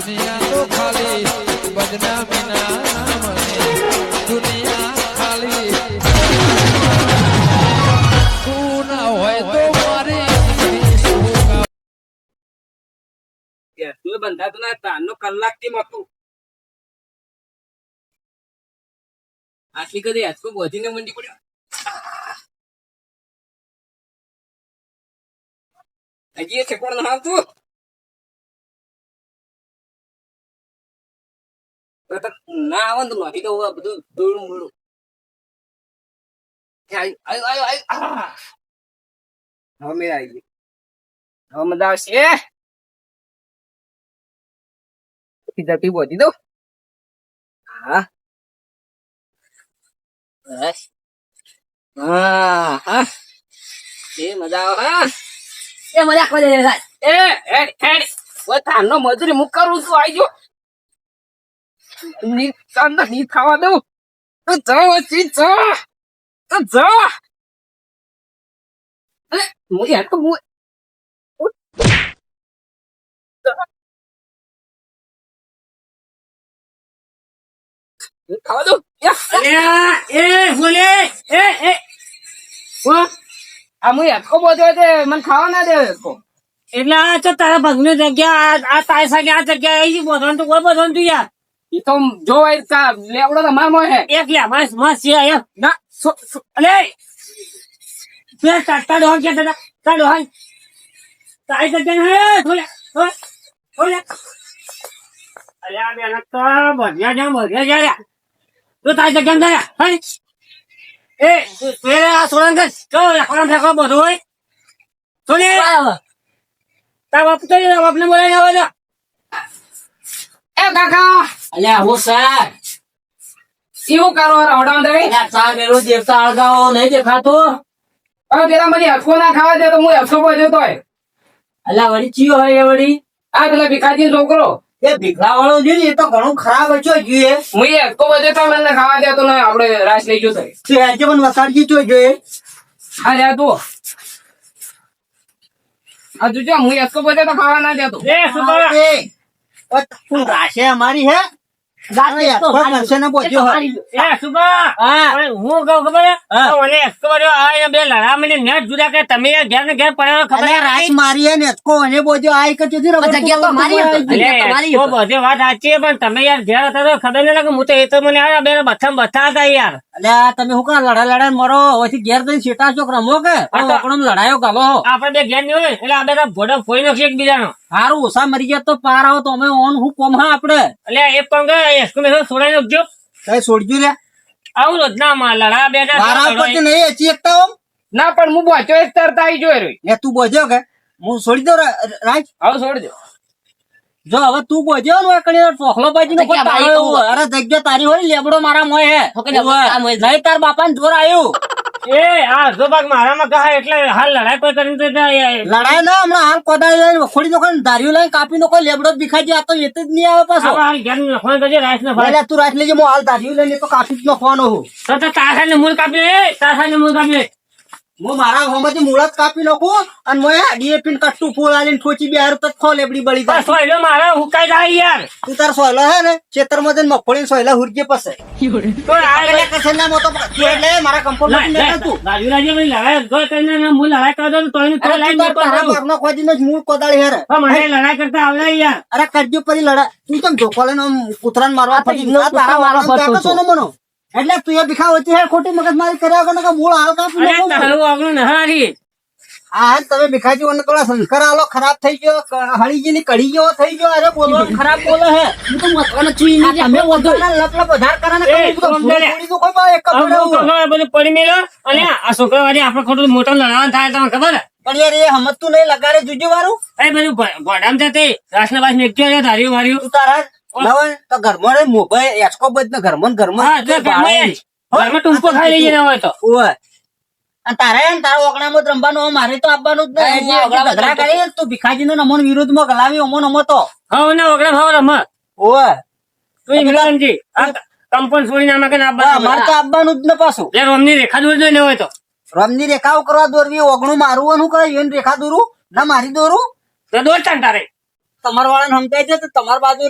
દુનિયા તો ખાલી બદનામીના નામની દુનિયા ખાલી. તું ના હોય તો મારી તું બંધાતું ના તારનો કલાકથી મતું આટલી કદી હેચકો બોધીને મંડી પડ્યો. હજી એ ઠેકોણ ના આવતું આવે તો નાખી તો બધું દોડું મોડું આયો? આયો આયો આયો. હવે મેં આવી ગયું. હવે મજા આવશે ઝડપી પહોંચી દઉં હા. બસ. હા હા. એ મજા આવે હા. એ મજા કરે એ હેડ હેડ. તારનો મજૂરી મુક કરું છું આઈ ની તાંદા ની ખાવા તો જાઓ ચી જા તો જા અરે હું યાર તો હું ખાવા દઉં? એ બોલે એ એ. ઓ આ હું હેડકો બોધ્યો તે મને ખાવા ના દે હેડકો એટલે આ તારા ભગની જગ્યા આ- તારી સામે આ જગ્યા આવી બોધવાનું તો કોઈ બોધવાનું તું યાર. તો જોવાય કા લેવડો તો માર મોય હે. એક લે માસ મસ્ત છે એમ. ના અલે! બે કાટા ડોહન કે તાતા તા ડોહન તારી જગ્યા હે? થોડે થોડે. અરે આ બે તો ભજ્યા જા ભજ્યા જા રે તું તારી જગ્યા જા હે? એ તું તું આ સોળંગ જો રાખવાનું ફેંકો બધું હોય? થોડે તાર બાપ તો બાપને બોલાવી આવો જા એ કાકા અલ્યા હું સર. એવું કરો રવડાવ દે અલ્યા સર મેરો દેવતા અળગાવો નહીં દેખાતો? હવે પેલા મને હેડકો ના ખાવા દે તો હું હેડકો બોધ્યો તોય અલ્યા વળી ચિયો હોય એ વળી? આ પેલા ભીખાજી છોકરો. એ ભીખલા વાળો છે ને એ તો ઘણું ખરાબ હતો જોઈએ. હું હેડકો બધે તો મને ખાવા દેતો નહીં આપણે રાસ લઈ ગયો તો આજે પણ વસાડજી તો જોઈએ. હા રે તું આ જોજો જો હું હેડકો બધે તો ખાવા ના દેતો. એ સુબા તું રાશે અમારી હે? કે તમે યાર ઘેર ને ઘેર પડ્યો ખબર હે? અલે, તો બધી વાત સાચી છે, પણ તમે યાર ઘેર ખબર હું તો એ તો મને આ બે બથા બથા હતા યાર તમે શું કરો લડા લડા મરો? પછી ઘેર જઈને સીટા છો રમો કે? લડાયો ગાલો આપણે બે ઘેર નહીં હોય એટલે આ બધા ભોડો ફોઈ નાખીએ એકબીજાનો. હારું ઓછા મરી ગયા તો પાર આવો તો અમે ઓન હું કોમ હા આપડે. એટલે એક પંગ કરે છોડાઈ નાખજો. કઈ છોડજો લે આવું રોજના માં લડા બેટા મારા પરથી નહીં એચી એકતા ઓમ ના પણ હું બોચ્યો એક તરતા આવી જોઈ રહ્યો એ તું બોજ્યો કે. હું છોડી દઉં રા- રાજ? હવે છોડજો જો હવે તું બોજ્યો ને કણી ચોખલો બાજી નો અરે જગ્યા તારી હોય લેબડો મારા મોય હે. નહીં તાર બાપા ને જોર આવ્યું એ આ જો ભાગ મારામાં કહા એટલે હાલ લડાઈ કોઈ કરીને તો લડાઈ ના હમણાં હાલ કોદાળી લઈને ખોડી નો ધાર્યું લઈને કાપી નો કોઈ લેબડો દેખાય આ તો એત જ નહીં આવે પાછો. હાલ ઘેર નાખવાનું કરજે, રાઈસ ને. એટલે તું રાખ લેજે હું હાલ ધાર્યું લઈને તો કાપી જ નાખવાનો હું. તો તો તાસાને મૂળ કાપી લે તાસાને મૂળ કાપી હું મારા હોમાંથી મૂળ જ કાપી નાખું અને મોય ડીએપી ને કટ્ટું ફૂલ આલીને ઠોચી બિહાર હારું તો ખો લેબડી બળી જાય. સોયલો મારા હુકાઈ જાય યાર. તું તાર સોયલો હે ને ખેતરમાં જઈને મગફળી સોયલા હુરજે પાસે. તો આ એટલે કશે ના મોતો તું એટલે મારા કંપોઝ લા- લા- તું. રાજુ રાજુ ભાઈ લડાઈ જો કરીને ને તો ને લાઈન તારા મૂળ કોદાળી હેરે મને લડાઈ કરતા આવડે યાર. અરે કરજો પરી લડા તું કેમ ધોકો લઈને આમ મારવા આ તો ફરી ઈનો આ તારા મારવા સોનો મનો. એટલે તું એ ભીખા વચ્ચે હેર ખોટી મગજમારી કર્યા વગર કે મૂળ હાલ કાપી અરે તારું આગળ નહારી. આ તમે ભીખાજી મને થોડા સંસ્કાર આલો ખરાબ થઈ ગયો હળી હળીજી ની કઢી જેવો થઈ ગયો અરે બોલો ખરાબ બોલે હે. હું તો મતવાનો છું નહીં. તમે વધારે લપ લપ વધાર કરે ને એ, તો કોઈ બા એક કપડો બધું પડી મેલો અને આ છોકરા વાળી આપણે ખોટું મોટો લડાવાનું થાય તમને ખબર? પણ યાર એ હમજતું નહીં લગાડે જુજુ વાળું એ બધું ગોડામ જતે રાસના બાસ નીકળ્યો છે ધાર્યું વાર્યું તું તારા તો ઘરમાં મોબાઈલ એચકો બધ ઘરમાં ઘરમાં. ટૂંકો ખાઈ લઈએ ને હોય તો. ઓય. અને તારે હે ને તારા ઓગણામાં રમવાનું હોય, મારે તો આપવાનું જ નહીં. કરી તું ભીખાજી નો નમોન વિરોધમાં ગલાવી અમો નમો તો હવે ને ઓગળા ભાવ રમ ઓય તું ઇમરાનજી કંપન તો આપવાનું જ ને પાછું. રોમની રેખા દૂર જોઈને હોય તો. રમની રેખાઓ કરવા દોરવી ઓગણું મારું કઈ શું કરે એને રેખા દોરું? ના મારી દોરું? તો દોડ તારે. તમારા વાળાને સમજાય છે તો તમારી બાજુ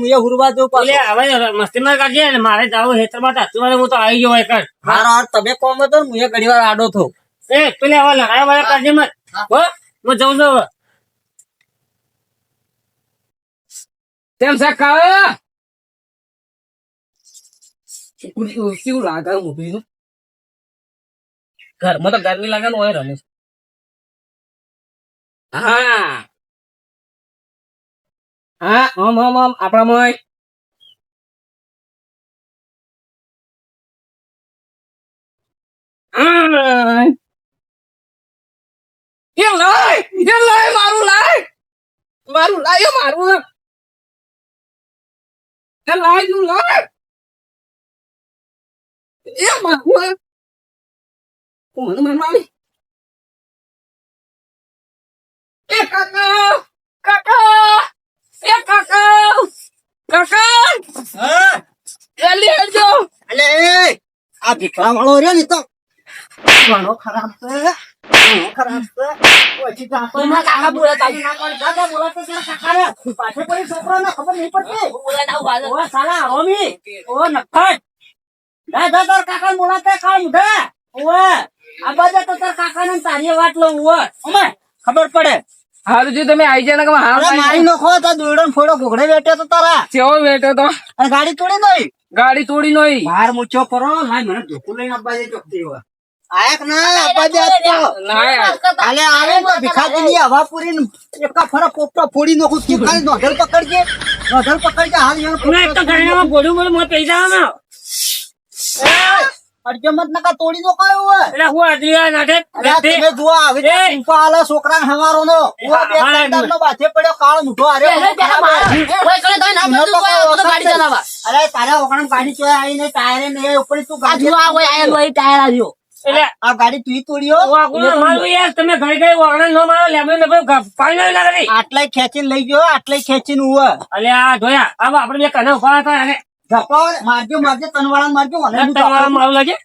મુએ હુરવા એટલે કાઢીએ ને મારે જાવું હેતરમાં તો અત્યારે હું તો આવી ગયો એક હાર તમે કોમ તો ને મુએ ઘડી વાર આડો થો. એ પેલે હવે લડાઈ વાળા કાઢજે મત હો. હું જઉં છું તેમ છે કાળા કેવું લાગે મૂવીનું ઘરમાં તો ગરમી લાગે ને હોય રમેશ. હા. હા આમ આમ આમ આપણા મોય હા. એ લાય એ લાય મારું લાય મારું લાય એ મારું એ લાય તું લાય એ મારું કોણ મને મારી એ કાકા! કાકા! કાકા કાકા જલ્દી આવજો! એટલે એ આ ભીખલા વાળો રહ્યો ને તો. ઘણો ખરાબ છે ઘણો ખરાબ છે. પછી તો આપણને તમારા કાકા બોલાતા ના પણ દાદા બોલાતો ત્યારે કાકા રે પાછળ પડી છોકરાને ખબર નહીં પડતી. ઓ સાલા રોમી ઓ નખટ. જા જા તાર કાકાને બોલાતા કાળ મુઢા ઓએ આ બાજુ તો તાર કાકાને તારી વાત લઉં ઓએ ખબર પડે. હારું જો તમે આવી જાય મારી નખો તા દોડો ફોડો ઘોઘડે બેઠો તો તારા. કેવો બેઠો તો? અને ગાડી તોડી દઈ ગાડી તોડી નઈ. બહાર મૂછો પરો લાય મને ધોકું લઈને અબ્બા જે ચોકતી હોય આયક ના અબ્બા જે કાલે આવે ને ભીખાજી ની હવા પૂરી એકા ફરા પોપટો ફોડી નોખું તું ખાલી નોધલ પકડજે. પકડજે હાલ યાર એક તો ઘરેણામાં બોડું બોડું મોં પૈસા આવો અડજો મત નકા તોડી નો કયો હોય એટલે હું નાટે અરે તમે જુઓ આવી રીતે આલા છોકરા હમારો નો ઉવા બે હા, નો બાથે પડ્યો કાળ મુઠો અરે અરે તારા ઓગણ ગાડી ચોય આવી ને ટાયરે ને ઉપર તું ગાડી એટલે આ ગાડી તું તોડ્યો વાગું મારું યાર તમે ઘરે વાગણા ન મારો લેબડે ને પાણી ના લાગે આટલાય ખેંચીને લઈ ગયો આટલાય ખેંચીને ઉવા અલે આ જોયા હવે આપણે બે કને ઊભા હતા મારજો મારજો તનવાળા મારજો અને હું લાગે?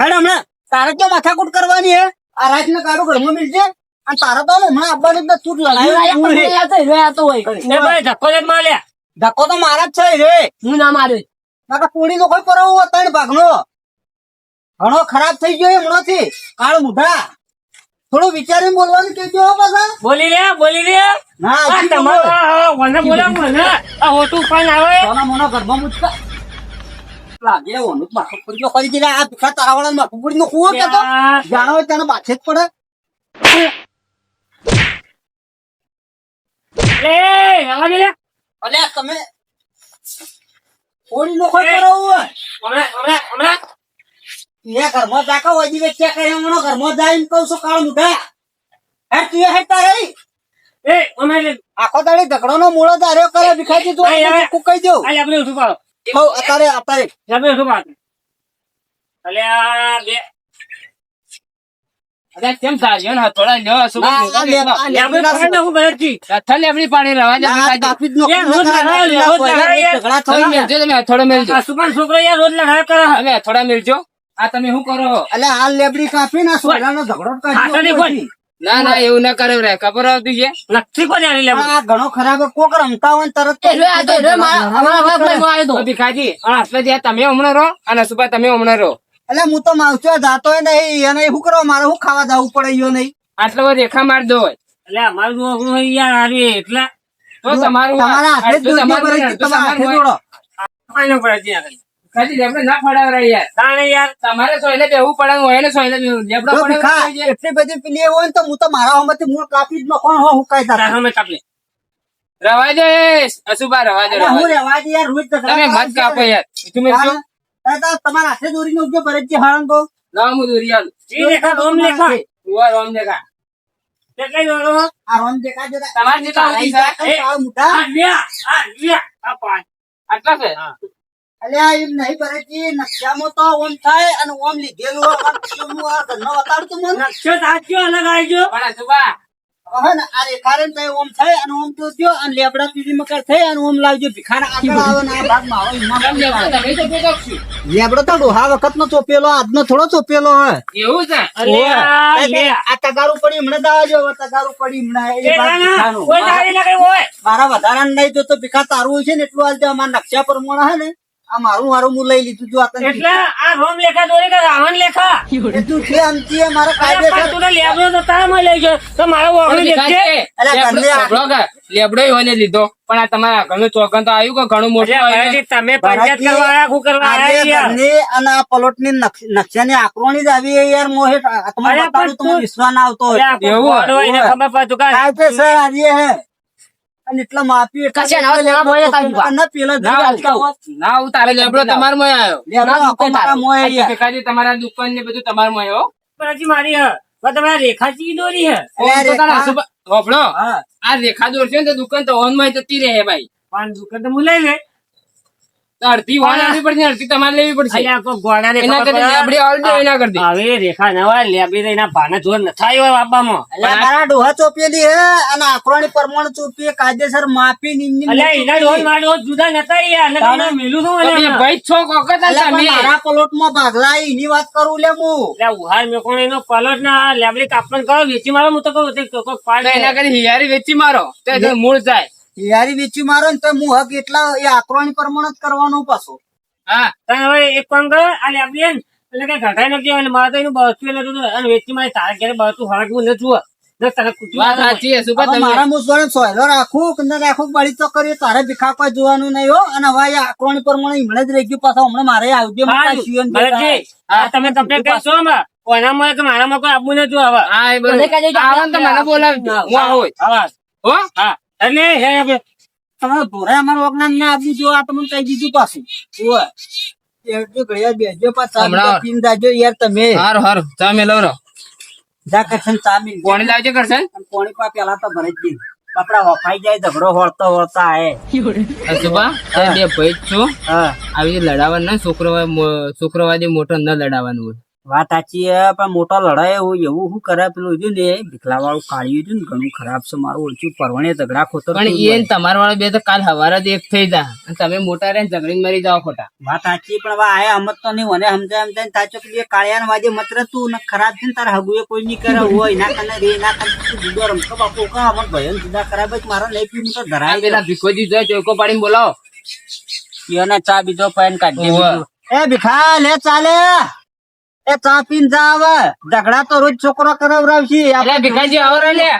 હેડ હમણાં તારે ક્યાં માથાકૂટ કરવાની હે? આ રાત ને કાઢો ઘરમાં મિલજે. અને તારે તો હમણાં આવવાનું જ તું લડાઈ ધક્કો જ માર્યા. ધક્કો તો મારા જ છે રે. બાકી પૂરી નો કોઈ પરવો ત્રણ ભાગનો. ઘણો ખરાબ થઈ ગયો હમણાં થી કાળ મુઢા થોડું વિચારીને બોલવાનું કેજો પાછા. બોલી લે બોલી લે. ના. તમારા મને બોલા મને. આ હોતું પણ આવે. તોના મોનો ઘરમાં મુચકા લાગે ઓનું માથું ફૂરી ગયો ખરી આ ભીખા તારાવાળા માથું ફૂરી નો કુવો કેતો યાર, જાણો હોય તેને બાથે જ પડે. લે આવા લે અલ્યા તમે થોડી નો કોઈ હમણાં હમણાં હમણાં તું ઘરમાં જાકા હોય દી વેચ્યા કરે હમણાં ઘરમાં જાય કહું છું કાળ મુઢા. હે તું એ રહી. એ અમે આખો દાડી ઝઘડો નો મૂળો ધાર્યો કરે ભીખાજી તું હા, યાર. દઉં. આ આપણે ઉઠું પાડો. હઉ, અત્યારે અત્યારે આપણે ઉઠું પાડો. અલે આ બે અરે કેમ સાજ્યો ને થોડા લ્યો શું ના, આ લે- આ લે- આપણે પાણી લેબડી રવા જા કાપી નો- રોજ લડાઈ, ઝઘડા થઈ મેલજો તમે અથોડો મેલજો. આ છોકરો યાર રોજ લડાઈ કરે. હવે થોડા મેલજો. આ તમે શું કરો એટલે હાલ લેબડી કાપી ના સોલાનો ઝઘડો. ઉપરથી. ના ના એવું ના કરે રે. ખબર આવતી છે? નથી કોઈ આની લેવું આ ઘણો ખરાબ કોક રમતા હોય ને આ તો ભીખાજી એટલે જ્યાં તમે હમણાં રહો અને સુભા તમે હમણાં રહો. એટલે હું તો માવચો જાતો નહીં એને શું કરો? મારે શું ખાવા જવું પડે યો નહીં? આટલો રેખા માર દો એટલે અમારું હોય યાર આવી એટલે. તો તમારું તમારા હાથે તો તમારું તો હોય. દોડો. પડે ત્યાં આગળ. ભીખાજી ના ફડાવરા યાર તાણે યાર તમારે બેહવું પડે. એટલી બધી પેલી હોય તો હું તો મારા હોમાંથી હું કાપી જ કોણ હો હુકાય તારા. તારા સામે કાપલે રવા દો અશુભા રવા દો રવા હું દો. રહેવા દે યાર, રોજ ઝઘડા તમે કરવા મત કાપો યાર તમે હા, જો તારે તો તમારા હાથે દોરીને ઉગજો ભરતજી હાણંદો. હું દોરી આલું. જી લેખા રોમ લેખા ઉવા રોમ દેખા કેટલાય દોડો આ રોમ. તમારે છે? એ, આ મોટા. આ લ્યા આ લ્યા આ પાણી આટલા છે અલ્યા એમ નહીં ભરતજી, નકશામાં તો ઓમ થાય અને ઓમ લીધેલું હોય. આ ઘરનો વતાડતું મને. નકશો સાચ્યો અલગ આવી ગયો પણ અશુભા હવે ને આ રેખારેન થાય ઓમ થાય અને ઓમ તો દ્યો અને લેબડા પીડી મકર થાય અને ઓમ લાવજો ભીખાના આગળ આવે ને આ ભાગમાં આવે એમાં લેબડો તો તો ડોહા વખત નો ચોપેલો આજનો થોડો ચોપેલો હે. એવું છે? અલે આ તગારું પડી હમણાં દાવા જો તગારું પડી હમણાં કોઈ ના કઈ હોય. મારા વધારાનું નહીં જોતો ભીખા તારું છે ને એટલું આજે અમારા નકશા પ્રમાણે હે ને. આ મારું મારું હું લઈ લીધું જો એટલે આ રોમ લેખા દોરી કે રાવણ લેખા. કીધું છે આમથી મારા અરે પણ તું લેબડો તો તારા માં લઈ ગયો. તો મારો ઓગળી દેખજે. અલા, લેબડો આ- સાંભળો કે, લેબડો ય લીધો. પણ આ તમારા ઘરનું ચોકન તો આવ્યું કે ઘણું મોટું તમે પંચાયત કરવા કરવા અને આ પલોટની નકશા ની આકરોણી જ આવી યાર મોહે. આ તમને અરે બતાડું પણ તો મને તું- વિશ્વાસ ના આવતો એવું ખબર પડતું કે કાયદેસર આજે હે. અને એટલા માપી કશે ના લેવા મોહે તારી. પેલા ના લેબડો તમાર લેબડો દુકાન ને બધું તમારમાં આવ્યો. પણ હજી મારી હે તમારા રેખા ચી દોરી હે હોભળો, આ રેખા દોરશે ને તો દુકાન તો ઓનમાં જતી રહે ભાઈ. પણ દુકાન તો હું ને લે અડધી વાન આવવી પડશે અડધી તમારે લેવી પડશે. અલ્યા કોઈ ગોળાને એના કરતા લેબડી આવડી એના કરતી. હવે રેખા નવા લેબડી તો એના ભાના જોર ન થાય હોય બાપામાં અલ્યા મારા ડોહા ચોપેલી હે અને આકરોણી પરમાણ ચોપી કાયદેસર માફી નિમની અલ્યા એના ડોલ મારા ડોલ જુદા નતા યાર અને તમને મેલું તો ભાઈ છો કોકત તમે. મારા પલોટમાં ભાગલા એની વાત કરું લે હું. અલ્યા ઉહાર મેકોણ એનો પલોટ ના લેબડી કાપણ કરો વેચી મારો હું તો કહું તે પાડ એના કરી હિયારી વેચી મારો તો મૂળ જાય. યારી વેચી મારો ને તો હું હક એટલા એ આકરોણી પ્રમાણ જ કરવાનો પાછો. હા તને હવે એક કામ કરો આ લેબડી ને, એટલે કઈ ઘટાઈ નથી અને મારે તો એનું બસતું એટલે અને વેચી મારી તારે ક્યારે બસું હરક ન જુઓ. ને મારા મુસવાને સોયલો રાખું કે ના રાખું બળી તો કરીએ તારે ભીખા કોઈ જોવાનું નહીં હો. અને હવે આ આકરોણી પ્રમાણે હમણાં જ રહી ગયું પાછો હમણાં મારે આવજે તમે કમ્પ્લેટ કરશો આમાં? કે મારામાં કોઈ આપવું નથી હવે. હા એ બધું. તો મને બોલાવજો. હું આવું હા. હો? હા. એટલે હે હવે તમે ભોરા અમારું અજ્ઞાન ના આપી જો આ તમને કહી દીધું પાછું. બેસજો ઘડિયાળ બેસજો પાછા. બીજા પીને જાજો યાર તમે. હારું હારું ચા મેલો રહો. જા કરશન ચા મીન. પાણી લાવજો કરશે? પોણી પા પેલા તો ભરી જ કપડા વફાઈ જાય ઝઘડો હોળતો હોળતા આય સુપા બે ભાઈ જ આવી લડાવવાનું મોટો ન લડાવવાનું હોય. વાત સાચી હે પણ મોટો લડાય એવું એવું શું કરે? પેલું રહ્યું ને ભીખલા વાળું કાઢ્યું હતું ને ઘણું ખરાબ છે મારું ઓળખ્યું. પરવણે ઝઘડા ખોતર પણ એ તમારા વાળા બે તો કાલ હવારે જ એક થઈ જા. અને તમે મોટા રે ઝઘડીને મરી જાઓ ખોટા. વાત સાચી પણ હવે આયા હમત તો નહીં મને સમજાય સમજાય તાચો કે બે કાળિયાન વાજે મત્ર તું ને ખરાબ છે ને તારા હગુએ કોઈ નહીં કરે હોય ના કને રે ના કને તું જુદો રમતો બાપુ કા અમર ભયન જુદા ખરાબ જ મારા નહીં પી તો ધરાય પેલા ભીખોજી જોય ચોકો પાડીને બોલાવો. ઈયોને ચા બીજો પાન કાઢી. એ ભીખા લે ચાલે એ ચા પીન જા આવે ઝઘડા તો રોજ છોકરો કરાવરાવશી અરે ભીખાજી આવો લે.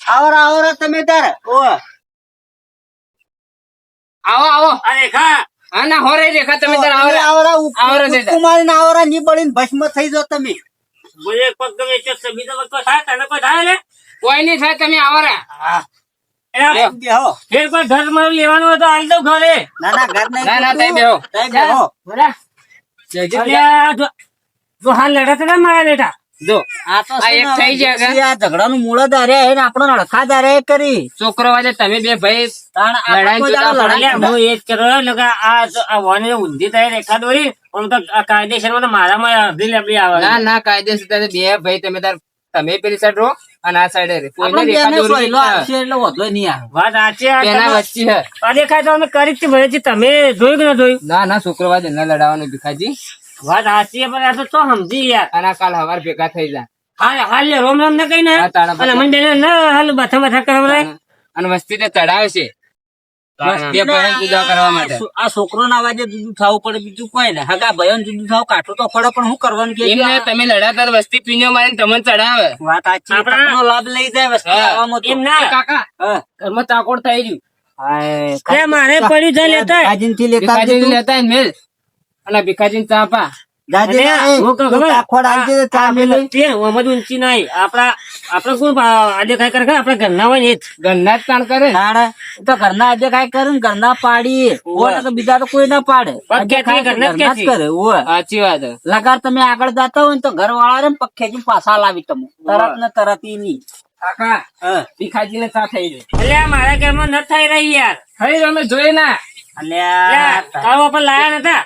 આવર આવર તમે તાર. ઓ આવો આવો. અરે ખા તમે તાર. આવરા. દે આવરા ની બળીને ભસ્મ થઈ તમે. બોલે પગ ગમે છે થાય તને થાય કોઈ નહીં થાય તમે ઘર મારું લેવાનું હોય હાલ દઉં ઘરે. ના ના ઘર નહીં ના ના તઈ બેહો તઈ બેહો બોલા. જો હા લડત ના મારા લેટા જો આ તો એક થઈ ગયા? આ ઝઘડાનું મૂળ ધારે હે ને આપણો નડખા ધારે કરી. કરી વાજે તમે બે ભાઈ હું એ જ કર્યો એટલે આ આ વોને ઊંધી થાય રેખા દોરી પણ તો કાયદેસરમાં તો મારામાં અડધી લેબડી આવે. ના ના કાયદેસર તારે બે ભાઈ તમે તાર તમે પેલી સાઈડ રહો અને આ સાઈડ કોઈને વાત સાચી તમે- વચ્ચે હે. આ દેખાય તો અમે કરી જ છે તમે જોયું કે ના જોયું. ના ના શુક્રવારે ન લડાવવાનું ભીખાજી. વાત સાચી છે, પણ આ તો તો સમજી યાર આના કાલ હવાર ભેગા થઈ જા. હાલ હાલ લે રોમ રોમ ને કઈ ના? હા, અને મને બેને ના હાલ બાથા બાથા કરાવરાય અને વસ્તી ને ચડાવે છે કરવા આ છોકરો ના વાજે જુદું થવું પડે બીજું કોઈ ને. હગા ભયો જુદું થાવ કાઠું તો પડે પણ શું કરવાનું કે એમને તમે લડાતાર વસ્તી પીને મારે તમને ચડાવે. વાત સાચી આપણો લાભ લઈ જાય વસ્તી હા. તો. એમ ના. કાકા હા. ઘરમાં ચાકોડ થઈ રહ્યું હાય, મારે પડ્યું છે લેતા. લેતા મેલ. અને ભીખાજી ચા પા. તો ઊંચી નહીં આપડા આપડે કોણ આજે કઈ કરે આપડા ઘરના હોય ને એ જ. કાણ કરે. તો ઘરના આજે કાંઈ કરે ઘરના પાડી બીજા તો કોઈ ના પાડે. ઘરના ઘરના. કરે સાચી વાત. લગાર તમે આગળ જતા હોય ને તો ઘર વાળા ને પગ પાછા લાવી તમે. તરત ને તરતની કાકા ભીખાજી ને ચા થઈ ગઈ. એટલે મારા ઘરમાં ન થઈ રહી યાર. થઈ અમે જોઈએ ના. અલ્યા તારો. પર લાયા નતા?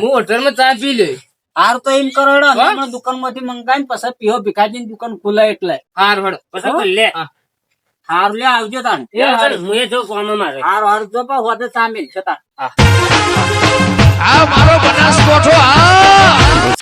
હું. હોટલમાં ચા પી લઈ. હાર તો એમ કરો હેડો. દુકાનમાંથી મંગાવીને પછી પીવો ભીખાજી દુકાન ખુલે એટલે. હાર વડો પછી લે. હાર લે આવજો તાણ હું જો કોમ મારે. હાર હાર જો પા હોદે સામેલ છે તાણ આ મારો બનાસકોઠો આ!